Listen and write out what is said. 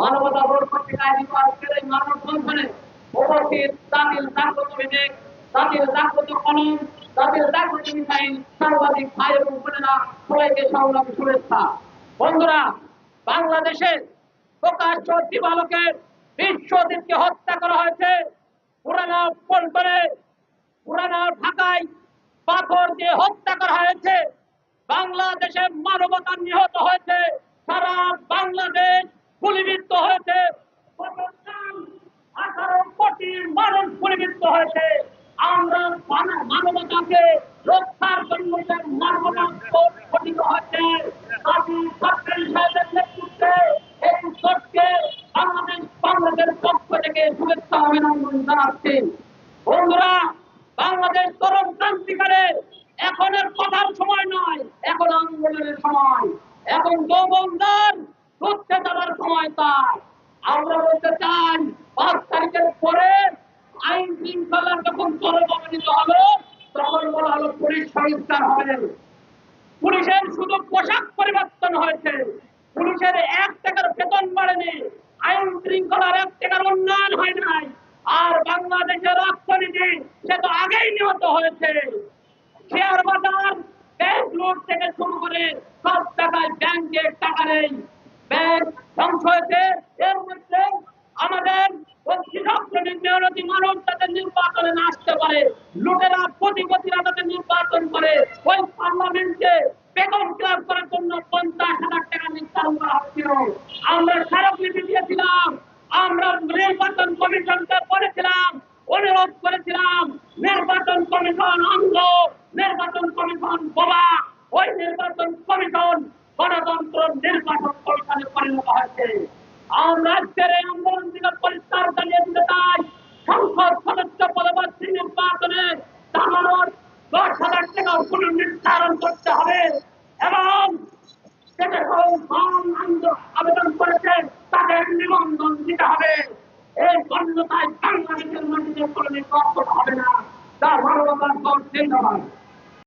মানবতা বোর্ড কর্তৃক আয়োজিত আজকের এই মানব বন্ধনে উপস্থিত তামিল জাগ্রত বিবেক তামিল জাগ্রত কলম তামিল জাগ্রত মিসাইল সাংবাদিক ভাই এবং বোনেরা সবাইকে সংগ্রামী শুভেচ্ছা। বন্ধুরা, বাংলাদেশে প্রকাশ্য দিবালোকের বিশ্বজিৎকে হত্যা করা হয়েছে। পুরানা পল্টনে, পুরানা ঢাকায় পাথর দিয়ে হত্যা করা হয়েছে। বাংলাদেশে মানবতা নিহত হয়েছে সারা বাংলাদেশ গুলিবিদ্ধ হয়েছে আঠারো কোটি গুলিবিদ্ধ হয়েছে। আমরা মানব- মানবতাকে রক্ষার জন্য যে হয়েছে বাংলাদেশ বাংলাদেশের পক্ষ থেকে শুভেচ্ছা অভিনন্দন জানাচ্ছি। বন্ধুরা, বাংলাদেশ তরুণ ক্রান্তিকালে এখন কথার সময় নয়, এখন সময়। আমরা বলতে চাই, পাঁচ তারিখের পুলিশের শুধু পোশাক পরিবর্তন হয়েছে। পুলিশের এক টাকার বেতন বাড়েনি। আইন শৃঙ্খলার এক টাকার উন্নয়ন হয় নাই। আর বাংলাদেশের অর্থনীতি সে তো আগেই নিহত হয়েছে। শেয়ার বাজার ব্যাংক লুট থেকে শুরু করে সব টাকায় ব্যাংকে টাকা নেই। ব্যাংক ধ্বংস হয়েছে। এর মধ্যে আমাদের কৃষক শ্রেণির মেহনতি মানুষ তাদের নির্বাচনে আসতে পারে। ওই পার্লামেন্টে বেতন ক্লাস করার জন্য পঞ্চাশ হাজার টাকা নির্ধারণ করা হচ্ছিল। আমরা স্মারকলিপি দিয়েছিলাম, আমরা নির্বাচন কমিশনকে বলেছিলাম, অনুরোধ করেছিলাম, নির্বাচন কমিশন অন্ধ, নির্বাচন কমিশন বোবা। ওই নির্বাচন কমিশন গণতন্ত্র নির্বাচন কমিশনে পরিণত হয়েছে। আমরা আন্দোলন থেকে পরিষ্কার জানিয়ে দিতে চাই, সংসদ সদস্য পদপ্রার্থী নির্বাচনে আবেদন করেছে তাদের নিবন্ধন দিতে হবে। এই গণ্যতায় বাংলাদেশের মাটিতে কোনো নির্বাচন হবে না। তার দল জিন্দাবাদ